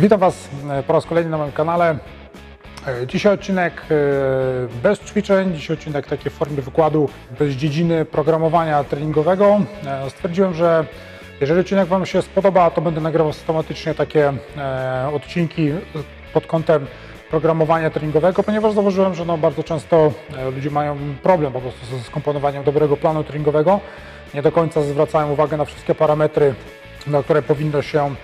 Witam Was e, po raz kolejny na moim kanale. E, Dzisiaj odcinek e, bez ćwiczeń, dzisiaj odcinek taki w formie wykładu, bez dziedziny programowania treningowego. Stwierdziłem, że jeżeli odcinek Wam się spodoba, to będę nagrywał systematycznie takie odcinki pod kątem programowania treningowego, ponieważ zauważyłem, że no bardzo często ludzie mają problem po prostu ze skomponowaniem dobrego planu treningowego. Nie do końca zwracają uwagę na wszystkie parametry, na które powinno się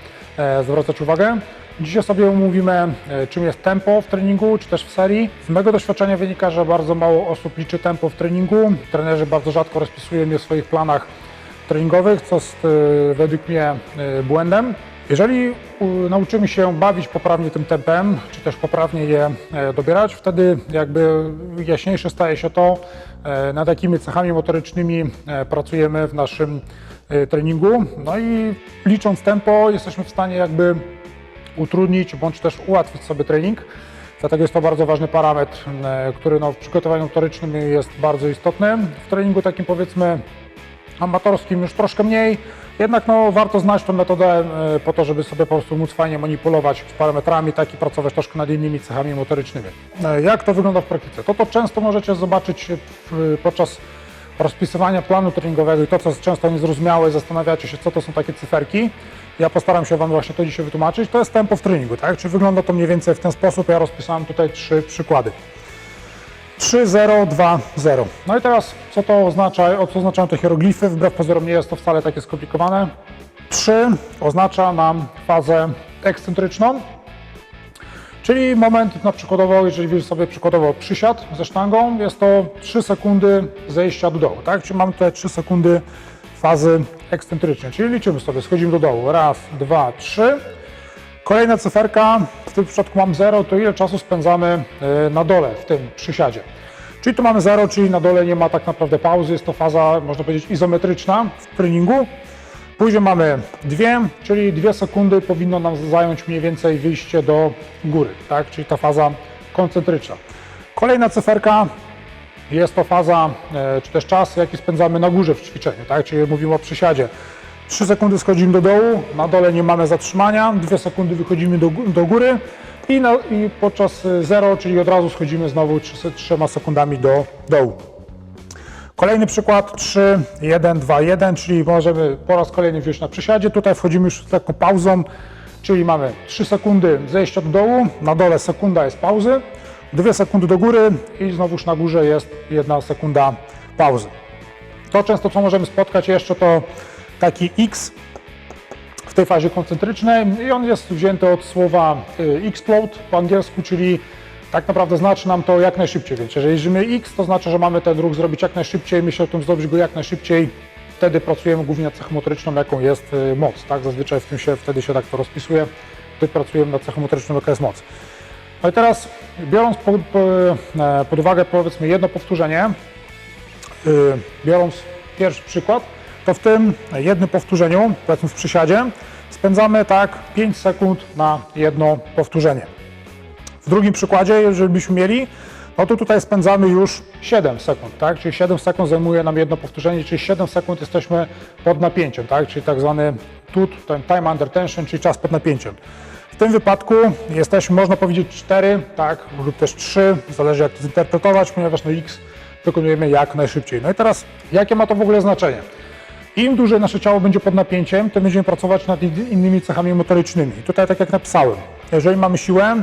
zwracać uwagę. Dzisiaj sobie omówimy, e, czym jest tempo w treningu, czy też w serii. Z mojego doświadczenia wynika, że bardzo mało osób liczy tempo w treningu. Trenerzy bardzo rzadko rozpisują je w swoich planach treningowych, co jest e, według mnie e, błędem. Jeżeli nauczymy się bawić poprawnie tym tempem, czy też poprawnie je dobierać, wtedy jakby jaśniejsze staje się to, nad jakimi cechami motorycznymi pracujemy w naszym treningu. No i licząc tempo jesteśmy w stanie jakby utrudnić bądź też ułatwić sobie trening. Dlatego jest to bardzo ważny parametr, e, który no, w przygotowaniu motorycznym jest bardzo istotny. W treningu takim powiedzmy amatorskim już troszkę mniej, jednak no, warto znać tę metodę e, po to, żeby sobie po prostu móc fajnie manipulować parametrami, tak i pracować troszkę nad innymi cechami motorycznymi. E, Jak to wygląda w praktyce? To to często możecie zobaczyć w, podczas rozpisywania planu treningowego i to, co jest często niezrozumiałe, zastanawiacie się, co to są takie cyferki. Ja postaram się Wam właśnie to dzisiaj wytłumaczyć. To jest tempo w treningu, tak? Czy wygląda to mniej więcej w ten sposób? Ja rozpisałem tutaj trzy przykłady. 3, 0, 2, 0. No i teraz, co to oznacza, o co oznaczają te hieroglify? Wbrew pozorom nie jest to wcale takie skomplikowane. 3 oznacza nam fazę ekscentryczną, czyli moment na przykładowo, jeżeli sobie przykładowo przysiad ze sztangą, jest to 3 sekundy zejścia do dołu, tak? Czyli mamy tutaj 3 sekundy fazy ekscentrycznej, czyli liczymy sobie, schodzimy do dołu, raz, dwa, trzy. Kolejna cyferka, w tym przypadku mam 0, to ile czasu spędzamy y, na dole w tym przysiadzie. Czyli tu mamy 0, czyli na dole nie ma tak naprawdę pauzy, jest to faza, można powiedzieć, izometryczna w treningu. Później mamy 2, czyli 2 sekundy powinno nam zająć mniej więcej wyjście do góry, tak? czyli ta faza koncentryczna. Kolejna cyferka jest to faza, e, czy też czas, jaki spędzamy na górze w ćwiczeniu, tak? czyli mówimy o przysiadzie. 3 sekundy schodzimy do dołu, na dole nie mamy zatrzymania, 2 sekundy wychodzimy do, do góry i, na, i podczas 0, czyli od razu schodzimy znowu 3, 3 sekundami do dołu. Kolejny przykład 3, 1, 2, 1, czyli możemy po raz kolejny wziąć na przysiadzie. Tutaj wchodzimy już z taką pauzą, czyli mamy 3 sekundy zejścia do dołu, na dole sekunda jest pauzy, 2 sekundy do góry i znowuż na górze jest 1 sekunda pauzy. To często co możemy spotkać jeszcze to taki X w tej fazie koncentrycznej i on jest wzięty od słowa y, explode po angielsku, czyli tak naprawdę znaczy nam to jak najszybciej, więc jeżeli żymy X, to znaczy, że mamy ten ruch zrobić jak najszybciej, myślę o tym zrobić go jak najszybciej, wtedy pracujemy głównie nad cechą motoryczną, jaką jest y, moc, tak? Zazwyczaj w tym się, wtedy się tak to rozpisuje, wtedy pracujemy nad cechą motoryczną, jaka jest moc. No i teraz biorąc pod, po, e, pod uwagę powiedzmy jedno powtórzenie, y, biorąc pierwszy przykład, to w tym jednym powtórzeniu, powiedzmy w przysiadzie, spędzamy tak 5 sekund na jedno powtórzenie. W drugim przykładzie, jeżeli byśmy mieli, no to tutaj spędzamy już 7 sekund, tak? Czyli 7 sekund zajmuje nam jedno powtórzenie, czyli 7 sekund jesteśmy pod napięciem, tak? Czyli tak zwany TUT, ten time under tension, czyli czas pod napięciem. W tym wypadku jesteśmy, można powiedzieć 4, tak? Lub też 3, zależy jak to zinterpretować, ponieważ no X wykonujemy jak najszybciej. No i teraz, jakie ma to w ogóle znaczenie? Im dłużej nasze ciało będzie pod napięciem, tym będziemy pracować nad in- innymi cechami motorycznymi. I tutaj, tak jak napisałem, jeżeli mamy siłę,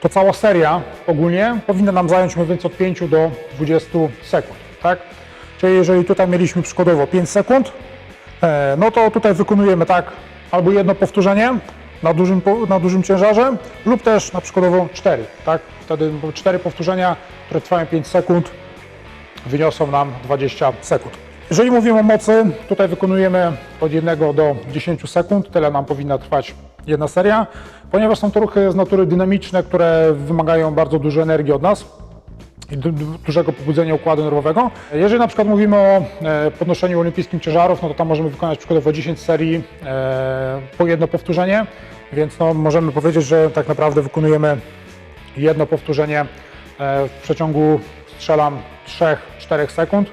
to cała seria ogólnie powinna nam zająć mniej więcej od 5 do 20 sekund, tak? Czyli jeżeli tutaj mieliśmy przykładowo 5 sekund, e, no to tutaj wykonujemy tak albo jedno powtórzenie na dużym, na dużym ciężarze lub też na przykładowo 4, tak? Wtedy 4 powtórzenia, które trwają 5 sekund, wyniosą nam 20 sekund. Jeżeli mówimy o mocy, tutaj wykonujemy od 1 do 10 sekund, tyle nam powinna trwać jedna seria, ponieważ są to ruchy z natury dynamiczne, które wymagają bardzo dużo energii od nas i du- du- dużego pobudzenia układu nerwowego. Jeżeli na przykład mówimy o e, podnoszeniu olimpijskim ciężarów, no to tam możemy wykonać przykładowo 10 serii e, po jedno powtórzenie, więc no, możemy powiedzieć, że tak naprawdę wykonujemy jedno powtórzenie e, w przeciągu strzelam 3-4 sekund.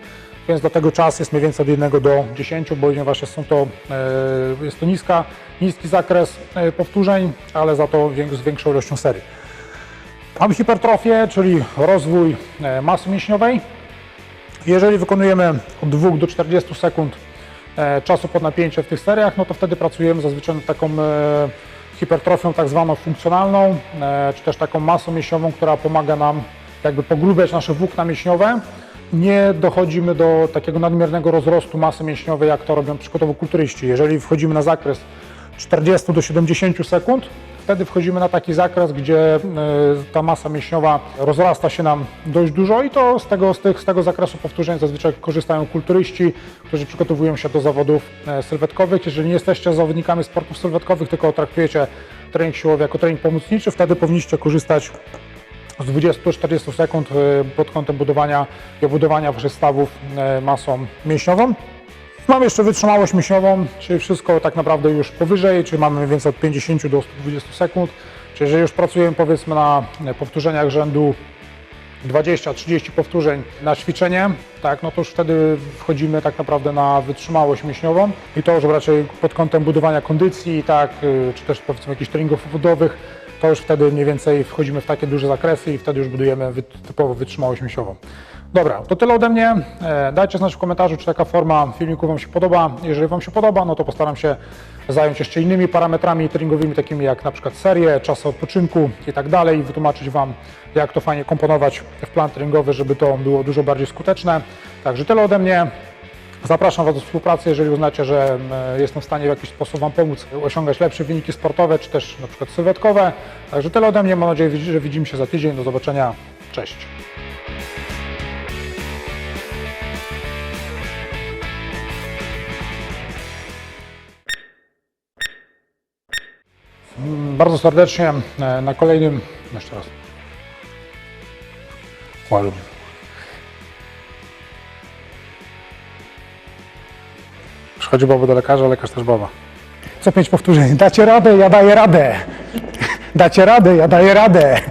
Więc dlatego czas jest mniej więcej od 1 do 10, ponieważ są to, e, jest to niska, niski zakres e, powtórzeń, ale za to z większą ilością serii. Mamy hipertrofię, czyli rozwój e, masy mięśniowej. Jeżeli wykonujemy od 2 do 40 sekund czasu pod napięcie w tych seriach, no to wtedy pracujemy zazwyczaj nad taką hipertrofią tak zwaną funkcjonalną, czy też taką masą mięśniową, która pomaga nam jakby pogrubiać nasze włókna mięśniowe. Nie dochodzimy do takiego nadmiernego rozrostu masy mięśniowej, jak to robią przykładowo kulturyści. Jeżeli wchodzimy na zakres 40 do 70 sekund, wtedy wchodzimy na taki zakres, gdzie e, ta masa mięśniowa rozrasta się nam dość dużo i to z tego, z, tych, z tego zakresu powtórzeń zazwyczaj korzystają kulturyści, którzy przygotowują się do zawodów e, sylwetkowych. Jeżeli nie jesteście zawodnikami sportów sylwetkowych, tylko traktujecie trening siłowy jako trening pomocniczy, wtedy powinniście korzystać z 20-40 sekund e, pod kątem budowania i obudowania waszych stawów e, masą mięśniową. Mam jeszcze wytrzymałość mięśniową, czyli wszystko tak naprawdę już powyżej, czyli mamy więcej od 50 do 120 sekund. Czyli jeżeli już pracujemy powiedzmy na powtórzeniach rzędu 20-30 powtórzeń na ćwiczenie, tak, no to już wtedy wchodzimy tak naprawdę na wytrzymałość mięśniową i to już raczej pod kątem budowania kondycji, tak, y, czy też powiedzmy jakichś treningów obwodowych, to już wtedy mniej więcej wchodzimy w takie duże zakresy i wtedy już budujemy typowo wytrzymałość mięśniową. Dobra, to tyle ode mnie. E, Dajcie znać w komentarzu, czy taka forma filmiku Wam się podoba. Jeżeli Wam się podoba, no to postaram się zająć jeszcze innymi parametrami treningowymi, takimi jak na przykład serie, czas odpoczynku i tak dalej i wytłumaczyć Wam, jak to fajnie komponować w plan treningowy, żeby to było dużo bardziej skuteczne. Także tyle ode mnie. Zapraszam Was do współpracy, jeżeli uznacie, że em, jestem w stanie w jakiś sposób Wam pomóc osiągać lepsze wyniki sportowe, czy też na przykład sylwetkowe. Także tyle ode mnie. Mam nadzieję, że widzimy się za tydzień. Do zobaczenia. Cześć. Bardzo serdecznie e, na kolejnym. Jeszcze raz. Łalu. Przychodzi baba do lekarza, lekarz też baba. Co pięć powtórzeń. Dacie radę, ja daję radę. Dacie radę, ja daję radę.